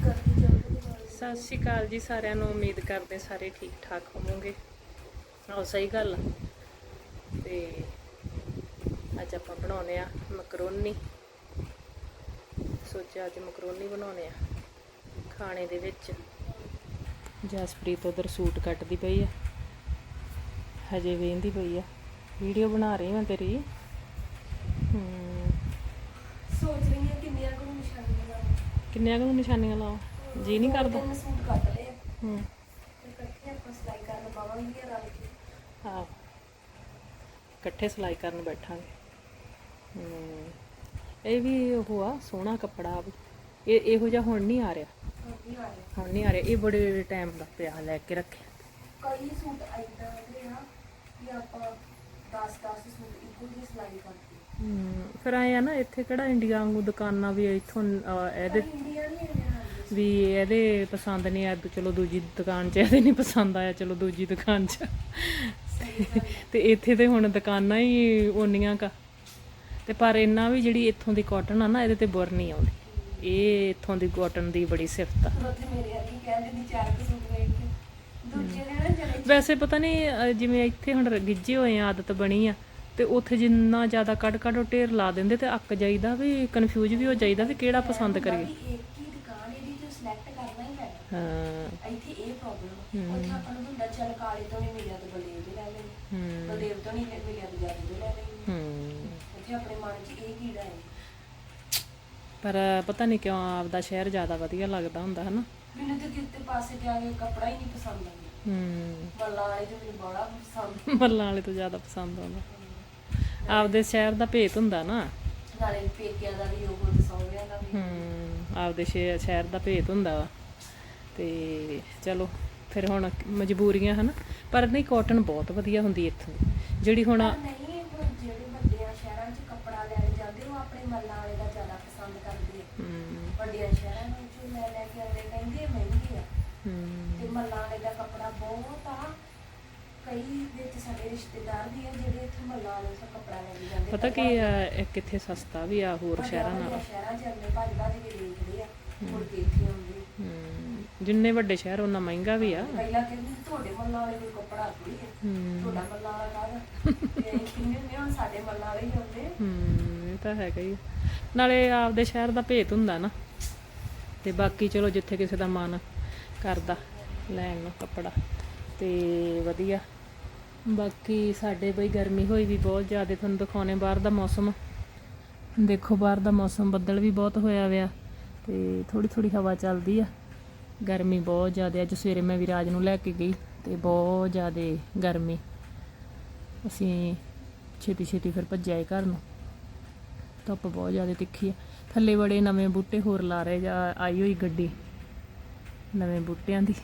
ਸਤਿ ਸ਼੍ਰੀ ਅਕਾਲ ਜੀ ਸਾਰਿਆਂ ਨੂੰ, ਉਮੀਦ ਕਰਦੇ ਸਾਰੇ ਠੀਕ ਠਾਕ ਹੋਵੋਗੇ। ਆਹ, ਸਹੀ ਗੱਲ ਆ। ਤੇ ਅੱਜ ਆਪਾਂ ਬਣਾਉਨੇ ਆ ਮਕਰੋਨੀ। ਸੋਚਿਆ ਅੱਜ ਮਕਰੋਨੀ ਬਣਾਉਨੇ ਆ, ਖਾਣੇ ਦੇ ਵਿੱਚ। ਜਸਪ੍ਰੀਤ ਉਧਰ ਸੂਟ ਕੱਟਦੀ ਪਈ ਆ। ਹਜੇ ਵੇਂਦੀ ਪਈ ਆ। ਵੀਡੀਓ ਬਣਾ ਰਹੀ ਮੈਂ ਤੇਰੀ ਹੂੰ ਸੋਚ ਰਹੀ ਹਾਂ ਕਿੰਨੀਆਂ ਕੁ ਨਿਸ਼ਾਨੀਆਂ ਕਿੰਨਿਆਂ ਕੁ ਨੂੰ ਨਿਸ਼ਾਨੀਆਂ ਲਾਓ? ਜੀ ਨਹੀਂ ਕਰਦਾ। ਤਿੰਨ ਸੂਟ ਕੱਟ ਲਏ ਆ, ਹੂੰ। ਤੇ ਇਕੱਠੇ ਆਪਾਂ ਸਿਲਾਈ ਕਰਨ ਪਾਵਾਂਗੇ ਰਲ ਕੇ। ਆਹੋ। ਇਕੱਠੇ ਸਿਲਾਈ ਕਰਨ ਬੈਠਾਂਗੇ। ਇਹ ਵੀ ਉਹ ਆ ਸੋਹਣਾ ਕੱਪੜਾ ਵੀ। ਇਹ ਇਹੋ ਜਿਹਾ ਹੁਣ ਨਹੀਂ ਆ ਰਿਹਾ। ਹਾਂਜੀ ਆ ਰਹੇ। ਹੁਣ ਨਹੀਂ ਆ ਰਿਹਾ। ਇਹ ਬੜੇ ਟਾਈਮ ਦਾ ਪਿਆ ਲੈ ਕੇ ਰੱਖਿਆ। ਕਈ ਸੂਟ ਐਦਾਂ ਦੇ ਆ ਕਿ ਆਪਾਂ 10 10 ਸੂਟ ਇੱਕੋ ਜਿਹੀ ਸਿਲਾਈ ਕਰਦੇ ਫਿਰ ਆਏ ਆ ਨਾ ਇੱਥੇ ਕਿਹੜਾ ਇੰਡੀਆ ਵਾਂਗੂ ਦੁਕਾਨਾਂ ਵੀ ਇੱਥੋਂ ਇਹਦੇ ਵੀ ਇਹਦੇ ਪਸੰਦ ਨਹੀਂ ਆ ਚਲੋ ਦੂਜੀ ਦੁਕਾਨ 'ਚ ਇਹਦੇ ਨਹੀਂ ਪਸੰਦ ਆਇਆ ਚਲੋ ਦੂਜੀ ਦੁਕਾਨ 'ਚ। ਤੇ ਇੱਥੇ ਤੇ ਹੁਣ ਦੁਕਾਨਾਂ ਹੀ ਓਨੀਆਂ ਕਾ। ਤੇ ਪਰ ਇੰਨਾ ਵੀ ਜਿਹੜੀ ਇੱਥੋਂ ਦੀ ਕਾਟਨ ਆ ਨਾ ਇਹਦੇ ਤੇ ਬੁਰ ਨਹੀਂ ਆਉਂਦੀ। ਇਹ ਇੱਥੋਂ ਦੀ ਕਾਟਨ ਦੀ ਬੜੀ ਸਿਫਤ ਆ। ਵੈਸੇ ਪਤਾ ਨਹੀਂ ਜਿਵੇਂ ਇੱਥੇ ਹੁਣ ਗਿੱਜੇ ਹੋਏ ਆ ਆਦਤ ਬਣੀ ਆ ਤੇ ਉੱਥੇ ਜਿੰਨਾ ਜ਼ਿਆਦਾ ਕੱਢ ਕੱਢ ਉਹ ਢੇਰ ਲਾ ਦਿੰਦੇ ਤੇ ਅੱਕ ਜਾਈਦਾ ਵੀ ਕਨਫਿਊਜ਼ ਵੀ ਹੋ ਜਾਈਦਾ ਵੀ ਕਿਹੜਾ ਪਸੰਦ ਕਰੀਏ। ਬਾਕੀ ਇੱਕ ਹੀ ਦੁਕਾਨ ਇਹਦੀ ਜੋ ਸਿਲੈਕਟ ਕਰਨਾ ਹੀ ਪੈਣਾ ਹਾਂ। ਇੱਥੇ ਇਹ ਪ੍ਰੋਬਲਮ ਉੱਥੇ ਆਪਾਂ ਨੂੰ ਹੁੰਦਾ ਚੱਲ ਕਾਲੇ ਤੋਂ ਨਹੀਂ ਮਿਲਿਆ ਤੇ ਬਲਦੇਵ ਦੇ ਲੈ ਲੈਣੀ ਹੂੰ। ਬਲਦੇਵ ਤੋਂ ਨਹੀਂ ਮਿਲਿਆ ਤੇ ਜਾਦੂ ਦੇ ਲੈ ਲੈਣੀ ਹੂੰ। ਉੱਥੇ ਆਪਣੇ ਮਨ 'ਚ ਇਹ ਕੀੜਾ ਹੈ। ਪਰ ਪਤਾ ਨਹੀਂ ਕਿਉਂ ਆਪਦਾ ਸ਼ਹਿਰ ਜ਼ਿਆਦਾ ਵਧੀਆ ਲੱਗਦਾ ਹੁੰਦਾ ਹਨਾ? ਮੈਨੂੰ ਤੇ ਕਿਤੇ ਪਾਸੇ ਜਾ ਕੇ ਕੱਪੜਾ ਹੀ ਨਹੀਂ ਪਸੰਦ ਆਉਂਦਾ। ਹੂੰ। ਮੱਲਾ ਵਾਲੇ ਤੇ ਮੈਨੂੰ ਬੜਾ ਪਸੰਦ ਮੱਲਾਂ ਵਾਲੇ ਤੋਂ ਜ਼ਿਆਦਾ ਪਸੰਦ ਆਉਂਦਾ। ਆਪਦੇ ਸ਼ਹਿਰ ਦਾ ਭੇਤ ਹੁੰਦਾ ਨਾ। ਨਾਲੇ ਪੇਕਿਆਂ ਦਾ ਵੀ ਉਹ ਤੇ ਸਹੁਰਿਆਂ ਦਾ ਵੀ। ਹੂੰ ਆਪਦੇ ਸ਼ਹਿ- ਸ਼ਹਿਰ ਦਾ ਭੇਤ ਹੁੰਦਾ ਵਾ। ਤੇ ਚਲੋ ਫਿਰ ਹੁਣ ਮਜਬੂਰੀਆਂ ਹਨ। ਪਰ ਨਹੀਂ ਕਾਟਨ ਬਹੁਤ ਵਧੀਆ ਹੁੰਦੀ ਇੱਥੋਂ ਦੀ। ਜਿਹੜੀ ਹੁਣ ਪਰ ਨਹੀਂ ਹੁਣ ਜਿਹੜੇ ਵੱਡਿਆਂ ਸ਼ਹਿਰਾਂ 'ਚ ਕੱਪੜਾ ਲੈਣ ਜਾਂਦੇ ਉਹ ਆਪਣੇ ਮੱਲਾ ਵਾਲੇ ਦਾ ਜ਼ਿਆਦਾ ਪਸੰਦ ਕਰਦੇ ਆ। ਹੂੰ, ਵੱਡਿਆਂ ਸ਼ਹਿਰਾਂ ਵਿੱਚ ਲੈ ਲੈ ਕੇ ਆਉਂਦੇ ਕਹਿੰਦੇ ਮਹਿੰਗੇ ਆ। ਹੂੰ, ਤੇ ਮੱਲਾਂ ਵਾਲੇ ਦਾ ਕੱਪੜਾ ਬਹੁਤ ਆ। ਕਈ ਵਿੱਚ ਸਾਡੇ ਰਿਸ਼ਤੇਦਾਰ ਵੀ ਆ ਜਿਹੜੇ ਇੱਥੇ ਮੱਲਾਂ ਵਾਲੇ ਤੋਂ ਕੱਪੜਾ ਲੈ ਕੇ ਜਾਂਦੇ ਪਤਾ ਕੀ ਆ ਇਹ ਕਿੱਥੇ ਸਸਤਾ ਵੀ ਆ ਹੋਰ ਸ਼ਹਿਰਾਂ ਨਾਲੋਂ। ਵੱਡੇ ਸ਼ਹਿਰਾਂ 'ਚ ਅਗਲੇ ਭੱਜ ਭੱਜ ਕੇ ਦੇਖਦੇ ਆ ਮੁੜ ਕੇ ਇੱਥੇ ਆਉਂਦੇ। ਹੂੰ, ਜਿੰਨੇ ਵੱਡੇ ਸ਼ਹਿਰ ਉਹਨਾਂ ਮਹਿੰਗਾ ਵੀ ਆ। ਪਹਿਲਾਂ ਕਹਿੰਦੇ ਤੁਹਾਡੇ ਮੱਲਾਂ ਵਾਲੇ ਕੋਲ ਕੱਪੜਾ ਥੋੜੀ ਹੈ। ਤੁਹਾਡਾ ਮੱਲਾਂ ਵਾਲਾ ਕਾਹਦਾ? ਤੇ ਅਸੀਂ ਕਿੰਨੇ ਨੇ ਹੁਣ ਸਾਡੇ ਮੱਲਾਂ ਵਾਲੇ ਹੀ ਆਉਂਦੇ ਹੂੰ ਇਹ ਤਾਂ ਹੈਗਾ ਹੀ ਆ। ਨਾਲੇ ਆਪਦੇ ਸ਼ਹਿਰ ਦਾ ਭੇਤ ਹੁੰਦਾ ਨਾ। ਤੇ ਬਾਕੀ ਚਲੋ ਜਿੱਥੇ ਕਿਸੇ ਦਾ ਮਨ ਕਰਦਾ ਲੈਣ ਨੂੰ ਕੱਪੜਾ। ਤੇ ਵਧੀਆ। ਬਾਕੀ ਸਾਡੇ ਬਈ ਗਰਮੀ ਹੋਈ ਵੀ ਬਹੁਤ ਜ਼ਿਆਦਾ, ਤੁਹਾਨੂੰ ਦਿਖਾਉਣੇ ਬਾਹਰ ਦਾ ਮੌਸਮ। ਦੇਖੋ ਬਾਹਰ ਦਾ ਮੌਸਮ ਬੱਦਲ ਵੀ ਬਹੁਤ ਹੋਇਆ ਹੋਇਆ ਤੇ ਥੋੜੀ ਥੋੜੀ ਹਵਾ ਚੱਲਦੀ ਆ। ਗਰਮੀ ਬਹੁਤ ਜ਼ਿਆਦਾ, ਅੱਜ ਸਵੇਰੇ ਮੈਂ ਵਿਰਾਜ ਨੂੰ ਲੈ ਕੇ ਗਈ ਤੇ ਬਹੁਤ ਜ਼ਿਆਦਾ ਗਰਮੀ। ਅਸੀਂ ਛੇਤੀ ਛੇਤੀ ਫਿਰ ਭੱਜਿਆ ਘਰ ਨੂੰ। ਧੁੱਪ ਬਹੁਤ ਜ਼ਿਆਦਾ ਤਿੱਖੀ ਆ। ਥੱਲੇ ਬੜੇ ਨਵੇਂ ਬੂਟੇ ਹੋਰ ਲਾ ਰਹੇ ਜਾਂ ਆਈ ਹੋਈ ਗੱਡੀ। ਨਵੇਂ ਬੂਟਿਆਂ ਦੀ।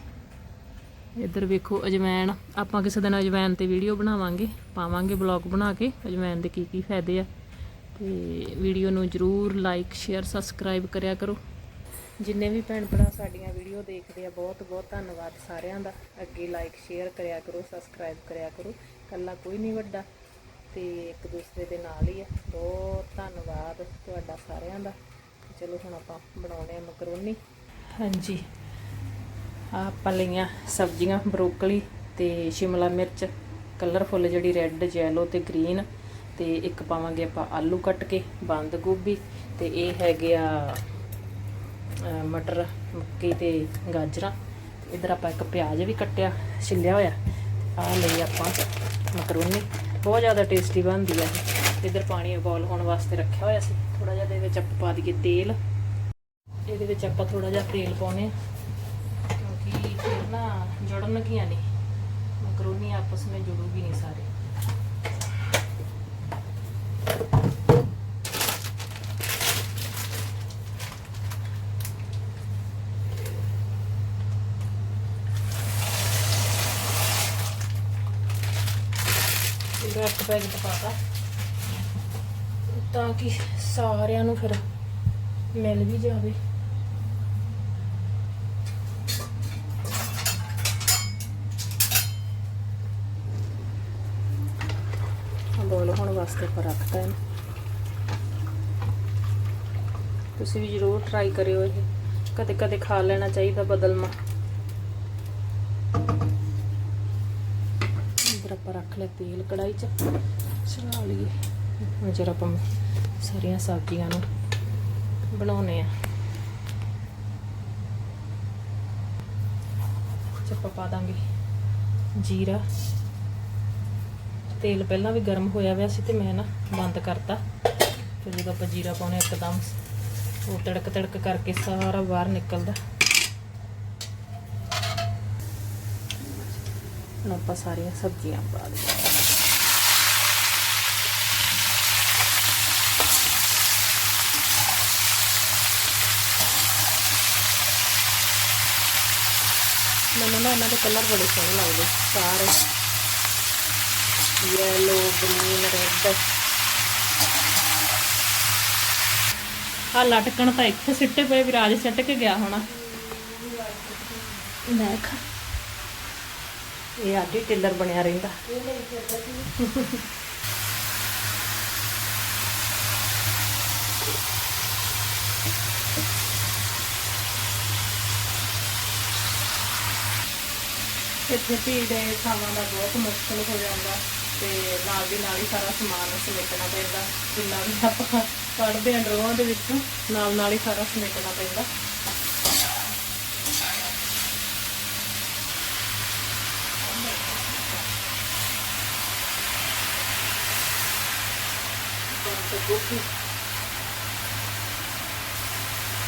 ਇੱਧਰ ਵੇਖੋ ਅਜਵਾਇਣ ਆਪਾਂ ਕਿਸੇ ਦਿਨ ਅਜਵਾਇਣ ਤੇ ਵੀਡੀਓ ਬਣਾਵਾਂਗੇ, ਪਾਵਾਂਗੇ ਬਲੌਗ ਬਣਾ ਕੇ ਅਜਵਾਇਣ ਦੇ ਕੀ ਕੀ ਫਾਇਦੇ ਆ। ਤੇ ਵੀਡੀਓ ਨੂੰ ਜਰੂਰ ਲਾਈਕ ਸ਼ੇਅਰ ਸਬਸਕ੍ਰਾਈਬ ਕਰਿਆ ਕਰੋ। ਜਿੰਨੇ ਵੀ ਭੈਣ ਭਰਾ ਸਾਡੀਆਂ ਵੀਡੀਓ ਦੇਖਦੇ ਆ, ਬਹੁਤ ਬਹੁਤ ਧੰਨਵਾਦ ਸਾਰਿਆਂ ਦਾ। ਅੱਗੇ ਲਾਈਕ ਸ਼ੇਅਰ ਕਰਿਆ ਕਰੋ ਸਬਸਕ੍ਰਾਈਬ ਕਰਿਆ ਕਰੋ। ਕੱਲਾ ਕੋਈ ਨਹੀਂ ਵੱਡਾ, ਤੇ ਇੱਕ ਦੂਸਰੇ ਦੇ ਨਾਲ ਹੀ ਆ। ਬਹੁਤ ਧੰਨਵਾਦ ਤੁਹਾਡਾ ਸਾਰਿਆਂ ਦਾ। ਚਲੋ ਹੁਣ ਆਪਾਂ ਬਣਾਉਣੇ ਆ ਮਕਰੋਨੀ। ਹਾਂਜੀ। ਆਪਾਂ ਲਈਆਂ ਸਬਜ਼ੀਆਂ, ਬਰੋਕਲੀ ਤੇ ਸ਼ਿਮਲਾ ਮਿਰਚ, ਕਲਰਫੁੱਲ ਜਿਹੜੀ ਰੈੱਡ ਜੈਲੋ ਤੇ ਗ੍ਰੀਨ ਤੇ ਇੱਕ ਪਾਵਾਂਗੇ ਆਪਾਂ ਆਲੂ ਕੱਟ ਕੇ, ਬੰਦ ਗੋਭੀ ਤੇ ਇਹ ਹੈਗੇ ਆ ਮਟਰ, ਮੱਕੀ ਤੇ ਗਾਜਰਾਂ। ਇਧਰ ਆਪਾਂ ਇੱਕ ਪਿਆਜ਼ ਵੀ ਕੱਟਿਆ, ਛਿੱਲਿਆ ਹੋਇਆ। ਆ ਲਈ ਆਪਾਂ ਮਕਰੋਨੀ। ਬਹੁਤ ਜ਼ਿਆਦਾ ਟੇਸਟੀ ਬਣਦੀ ਆ ਇਹ। ਇਧਰ ਪਾਣੀ ਉਬਾਲ ਹੋਣ ਵਾਸਤੇ ਰੱਖਿਆ ਹੋਇਆ ਸੀ। ਥੋੜਾ ਜਿਹਾ ਦੇ ਵਿੱਚ ਆਪਾਂ ਪਾ ਦਈਏ ਤੇਲ। ਇਹਦੇ ਵਿੱਚ ਆਪਾਂ ਥੋੜਾ ਜਿਹਾ ਤੇਲ ਪਾਉਨੇ ਆ। ਫਿਰ ਨਾ। ਜੁੜਨਗੀਆਂ ਨਹੀਂ ਮਕਰੋਨੀ ਆਪਸ ਵਿੱਚ ਜੁੜੂਗੀ ਨਹੀਂ ਸਾਰੇ। ਇਹਦਾ ਇੱਕ ਪੈਕਟ ਪਾਤਾ ਤਾਂ ਕਿ ਸਾਰਿਆਂ ਨੂੰ ਫਿਰ ਮਿਲ ਵੀ ਜਾਵੇ। ਬੋਇਲ ਹੋਣ ਵਾਸਤੇ ਪਰ ਰੱਖਤਾ ਇਹਨੂੰ। ਤੁਸੀਂ ਵੀ ਜ਼ਰੂਰ ਟਰਾਈ ਕਰਿਓ ਇਹ। ਕਦੇ ਕਦੇ ਖਾ ਲੈਣਾ ਚਾਹੀਦਾ ਬਦਲਮਾ। ਇਧਰ ਆਪਾਂ ਰੱਖ ਲਿਆ ਤੇਲ ਕੜਾਈ 'ਚ। ਚਲਾ ਲਈਏ। ਹੁਣ ਜਰਾ ਆਪਾਂ ਸਾਰੀਆਂ ਸਬਜ਼ੀਆਂ ਨੂੰ ਬਣਾਉਣੇ ਆ। ਚ ਆਪਾਂ ਪਾ ਦਾਂਗੇ ਜੀਰਾ। ਤੇਲ ਪਹਿਲਾਂ ਵੀ ਗਰਮ ਹੋਇਆ ਹੋਇਆ ਸੀ ਤੇ ਮੈਂ ਨਾ ਬੰਦ ਕਰਤਾ। ਫਿਰ ਜਦੋਂ ਆਪਾਂ ਜੀਰਾ ਪਾਉਣੇ ਇੱਕਦਮ, ਉਹ ਤੜਕ ਤੜਕ ਕਰਕੇ ਸਾਰਾ ਬਾਹਰ ਨਿਕਲਦਾ। ਹੁਣ ਆਪਾਂ ਸਾਰੀਆਂ ਸਬਜ਼ੀਆਂ ਪਾ ਦਈਏ ਮੈਨੂੰ ਨਾ ਇਹਨਾਂ ਦੇ ਕਲਰ ਬੜੇ ਸੋਹਣੇ ਲੱਗਦੇ, ਸਾਰੇ। Yellow green, red. ਆ ਲਟਕਣ ਤਾਂ ਇੱਥੇ ਸਿੱਟੇ ਪਏ, ਵਿਰਾਜ ਸਿੱਟ ਕੇ ਗਿਆ ਹੋਣਾ। ਦੇਖ ਇਹ ਆਡੀ ਟਿੱਲਰ ਬਣਿਆ ਰਹਿੰਦਾ। ਇੱਥੇ ਭੀੜ ਦੇ ਥਾਵਾਂ ਦਾ ਬਹੁਤ ਮੁਸ਼ਕਲ ਹੋ ਜਾਂਦਾ। ਤੇ ਨਾਲ ਦੀ ਨਾਲ ਹੀ ਸਾਰਾ ਸਮਾਨ ਸਮੇਟਣਾ ਪੈਂਦਾ। ਜਿੰਨਾ ਵੀ ਆਪਾਂ ਕੱਢਦੇ ਆ ਡਰੋਆਂ ਦੇ ਵਿੱਚੋਂ, ਨਾਲ ਨਾਲ ਹੀ ਸਾਰਾ ਸਮੇਟਣਾ ਪੈਂਦਾ। ਬੰਦ ਗੋਭੀ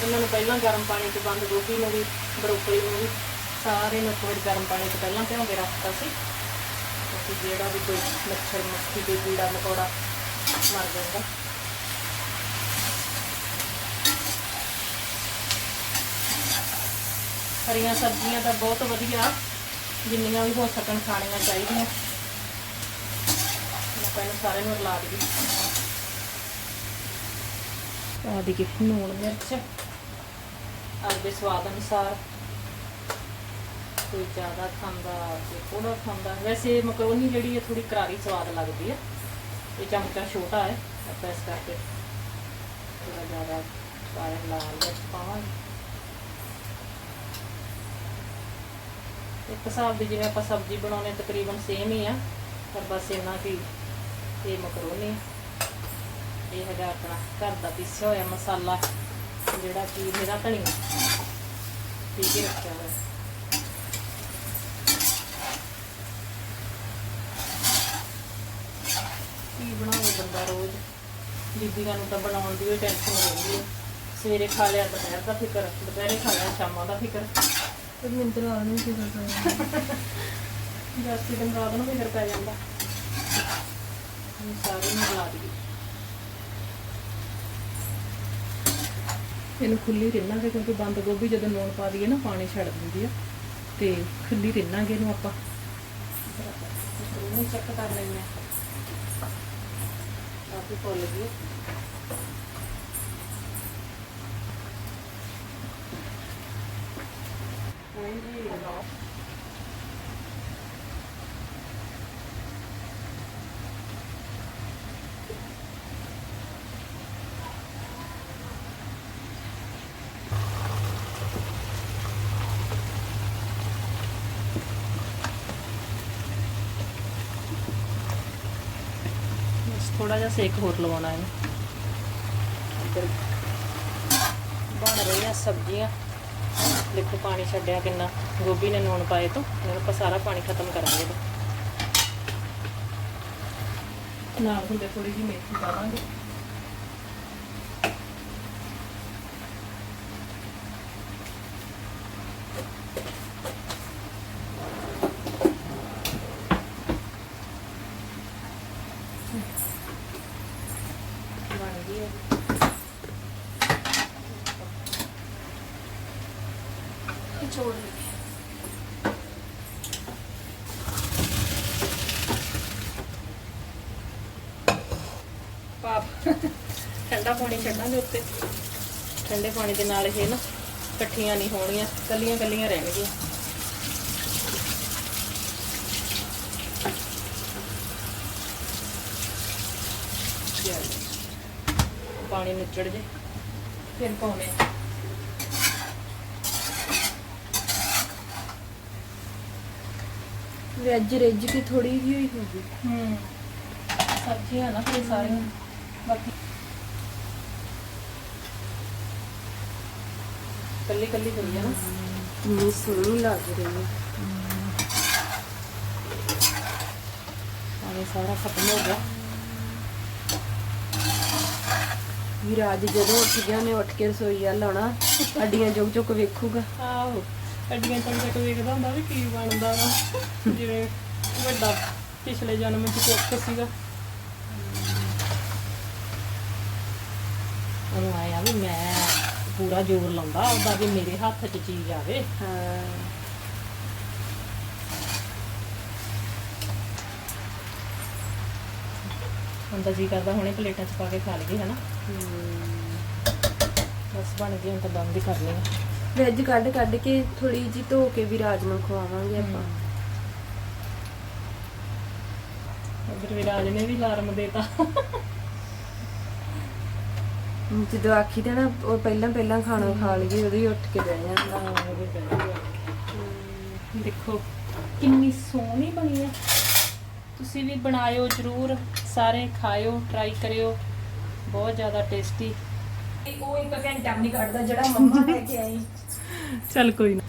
ਇਹਨਾਂ ਨੂੰ ਪਹਿਲਾਂ ਗਰਮ ਪਾਣੀ 'ਚ ਬੰਦ ਗੋਭੀ ਨੂੰ ਵੀ, ਬਰੋਕਲੀ ਨੂੰ ਵੀ, ਸਾਰੇ ਨੂੰ ਥੋੜੀ ਗਰਮ ਪਾਣੀ 'ਚ ਪਹਿਲਾਂ ਭਿਉਂ ਕੇ ਰੱਖਤਾ ਸੀ। ਕਿਉਂਕਿ ਜਿਹੜਾ ਵੀ ਕੋਈ ਮੱਛਰ, ਮੱਖੀ ਤੇ ਕੀੜਾ ਮਕੌੜਾ ਮਰ ਜਾਂਦਾ। ਹਰੀਆਂ ਸਬਜ਼ੀਆਂ ਤਾਂ ਬਹੁਤ ਵਧੀਆ, ਜਿੰਨੀਆਂ ਵੀ ਹੋ ਸਕਣ ਖਾਣੀਆਂ ਚਾਹੀਦੀਆਂ। ਮੈਂ ਪਹਿਲਾਂ ਸਾਰੇ ਨੂੰ ਰਲਾ ਦਈਏ ਪਾ ਦਈਏ ਲੂਣ ਮਿਰਚ। ਆਪਦੇ ਸਵਾਦ ਅਨੁਸਾਰ। ਕੋਈ ਜ਼ਿਆਦਾ ਖਾਂਦਾ ਕੋਈ ਥੋੜਾ ਖਾਂਦਾ। ਵੈਸੇ ਮਕਰੋਨੀ ਜਿਹੜੀ ਹੈ ਥੋੜੀ ਕਰਾਰੀ ਸਵਾਦ ਲੱਗਦੀ ਹੈ। ਇਹ ਚਮਚਾ ਛੋਟਾ ਹੈ, ਆਪਾਂ ਇਸ ਕਰਕੇ ਥੋੜਾ ਜ਼ਿਆਦਾ ਸਾਰੇ ਲਾਲ ਮਿਰਚ ਪਾਵਾਂਗੇ। ਇੱਕ ਹਿਸਾਬ ਦੀ ਜਿਵੇਂ ਆਪਾਂ ਸਬਜ਼ੀ ਬਣਾਉਣੇ ਤਕਰੀਬਨ ਸੇਮ ਹੀ ਆ। ਪਰ ਬਸ ਇਹਨਾਂ ਕੀ ਇਹ ਮਕਰੋਨੀ, ਇਹ ਹੈਗਾ ਆਪਣਾ ਘਰ ਦਾ ਪੀਸਿਆ ਹੋਇਆ ਮਸਾਲਾ, ਜਿਹੜਾ ਕਿ ਮੇਰਾ ਧਨੀਆ ਪੀ ਕੇ ਰੱਖਿਆ ਹੋਇਆ। ਕੀ ਬਣਾਵੇ ਬੰਦਾ ਰੋਜ਼? ਬੀਬੀਆਂ ਨੂੰ ਤਾਂ ਬਣਾਉਣ ਦੀ ਵੀ ਟੈਨਸ਼ਨ ਰਹਿੰਦੀ ਹੈ ਸਵੇਰੇ ਖਾ ਲਿਆ ਦੁਪਹਿਰ ਦਾ ਫਿਕਰ ਦੁਪਹਿਰੇ ਖਾ ਲਿਆ ਸ਼ਾਮਾਂ ਦਾ ਫਿਕਰ। ਤੇ ਮਿੰਦਰ ਆ ਨਹੀਂ ਕੀ ਕਰਦਾ ਜਾਸਤੀ ਦਿਨ ਰਾਤ ਨੂੰ ਫਿਕਰ ਪੈ ਜਾਂਦਾ। ਹੁਣ ਸਾਰੇ ਨੂੰ ਲਾ ਦਈਏ ਇਹਨੂੰ ਖੁੱਲੀ ਰਿੰਨਾਂਗੇ ਕਿਉਂਕਿ ਬੰਦ ਗੋਭੀ ਜਦੋਂ ਲੂਣ ਪਾ ਦਈਏ ਨਾ ਪਾਣੀ ਛੱਡ ਦਿੰਦੀ ਆ। ਤੇ ਖੁੱਲੀ ਰਿੰਨਾਂਗੇ ਇਹਨੂੰ ਆਪਾਂ। ਇਹਨੂੰ ਚੈੱਕ ਕਰ ਲੈਂਦੇ ਆ మగ్గిపోలేదు Thank you. ਥੋੜਾ ਜਿਹਾ ਸੇਕ ਹੋਰ ਲਵਾਉਣਾ ਹੈ। ਇੱਧਰ ਬਣ ਰਹੀਆਂ ਸਬਜ਼ੀਆਂ। ਦੇਖੋ ਪਾਣੀ ਛੱਡਿਆ ਕਿੰਨਾ ਗੋਭੀ ਨੇ ਨੂਣ ਪਾਏ ਤੋਂ ਹੁਣ ਆਪਾਂ ਸਾਰਾ ਪਾਣੀ ਖਤਮ ਕਰਾਂਗੇ ਇਹਦਾ। ਨਾਲ ਹੁੰਦੇ ਥੋੜੀ ਜਿਹੀ ਮੇਥੀ ਪਾਵਾਂਗੇ ਬਣ ਗਈ ਹੈ ਛੋੜ ਦੇ ਪਾਪ। ਠੰਡਾ ਪਾਣੀ ਛੱਡਾਂਗੇ ਉੱਤੇ। ਠੰਡੇ ਪਾਣੀ ਦੇ ਨਾਲ ਇਹ ਨਾ ਇਕੱਠੀਆਂ ਨਹੀਂ ਹੋਣਗੀਆਂ ਕੱਲੀਆਂ ਕੱਲੀਆਂ ਰਹਿਣਗੀਆਂ ਪਾਣੀ ਨੁੱਚੜ ਜੇ, ਫਿਰ ਪਾਉਣੇ ਰੱਜ ਰੱਜ ਕੇ ਥੋੜੀ ਜਿਹੀ ਹੋਈ ਹੋਊਗੀ। ਹੂੰ। ਸਬਜ਼ੀਆਂ ਨਾ ਫਿਰ ਸਾਰੀਆਂ। ਬਾਕੀ ਕੱਲੀ ਕੱਲੀ ਆ ਨਾ। ਕਿੰਨੀ ਸੋਹਣੀ ਲੱਗ ਰਹੀ ਹੈ। ਆਵੇ ਸਾਰਾ ਖਤਮ ਹੋ ਗਿਆ। ਵਿਰਾਜ ਜਦੋਂ ਉੱਠ ਗਿਆ ਨੇ ਉੱਠ ਕੇ ਰਸੋਈ ਵੱਲ ਆਉਣਾ। ਅੱਡੀਆਂ ਜੁਗ ਜੁਗ ਵੇਖੂਗਾ। ਆਹੋ। ਅੱਡੀਆਂ ਚੱਕ ਚੱਕ ਵੇਖਦਾ ਹੁੰਦਾ ਵੀ ਕੀ ਬਣਦਾ ਵਾ। ਜਿਵੇਂ ਵੱਡਾ ਪਿਛਲੇ ਜਨਮ ਚ ਕੁੱਕ ਸੀਗਾ। ਉਹਨੂੰ ਆਇਆ ਵੀ ਮੈਂ ਪੂਰਾ ਜ਼ੋਰ ਲਾਉਂਦਾ ਉਹਦਾ ਵੀ ਮੇਰੇ ਹੱਥ 'ਚ ਚੀਜ਼ ਆਵੇ। ਹਾਂ ਤਾਂ ਜੀ ਕਰਦਾ ਹੁਣੇ ਪਲੇਟਾਂ 'ਚ ਪਾ ਕੇ ਖਾ ਲਈਏ ਹਨਾ। ਬਸ ਬਣ ਗਈ ਹੁਣ ਤਾਂ ਬੰਦ ਹੀ ਕਰ ਲਈ ਵੈਜ ਕੱਢ ਕੱਢ ਕੇ ਥੋੜੀ ਜਿਹੀ ਧੋ ਕੇ ਵਿਰਾਜ ਨੂੰ ਖਵਾਵਾਂਗੇ ਆਪਾਂ। ਉਧਰ ਵਿਰਾਜ ਨੇ ਵੀ ਅਲਾਰਮ ਦੇਤਾ। ਜਦੋਂ ਆਖੀ ਤੇ ਨਾ ਉਹ ਪਹਿਲਾਂ ਪਹਿਲਾਂ ਖਾਣਾ ਖਾ ਲਈਏ ਉਦੋਂ ਹੀ ਉੱਠ ਕੇ ਬਹਿ ਜਾਂਦਾ। ਦੇਖੋ ਕਿੰਨੀ ਸੋਹਣੀ ਬਣੀ ਹੈ। ਤੁਸੀਂ ਵੀ ਬਣਾਇਓ ਜਰੂਰ ਸਾਰੇ ਖਾਇਓ ਟਰਾਈ ਕਰਿਓ। ਬਹੁਤ ਜ਼ਿਆਦਾ ਟੇਸਟੀ ਉਹ ਇੱਕ ਘੰਟਾ ਨਹੀਂ ਕੱਢਦਾ ਜਿਹੜਾ ਮੰਮਾ ਲੈ ਕੇ ਆਈ। ਚਲ ਕੋਈ ਨਾ।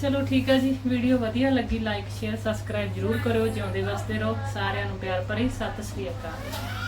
ਚਲੋ ਠੀਕ ਹੈ ਜੀ, ਵੀਡੀਓ ਵਧੀਆ ਲੱਗੀ ਲਾਈਕ ਸ਼ੇਅਰ ਸਬਸਕ੍ਰਾਈਬ ਜਰੂਰ ਕਰਿਓ, ਜਿਉਂਦੇ ਵਸਦੇ ਰਹੋ। ਸਾਰਿਆਂ ਨੂੰ ਪਿਆਰ ਭਰੀ, ਸਤਿ ਸ੍ਰੀ ਅਕਾਲ।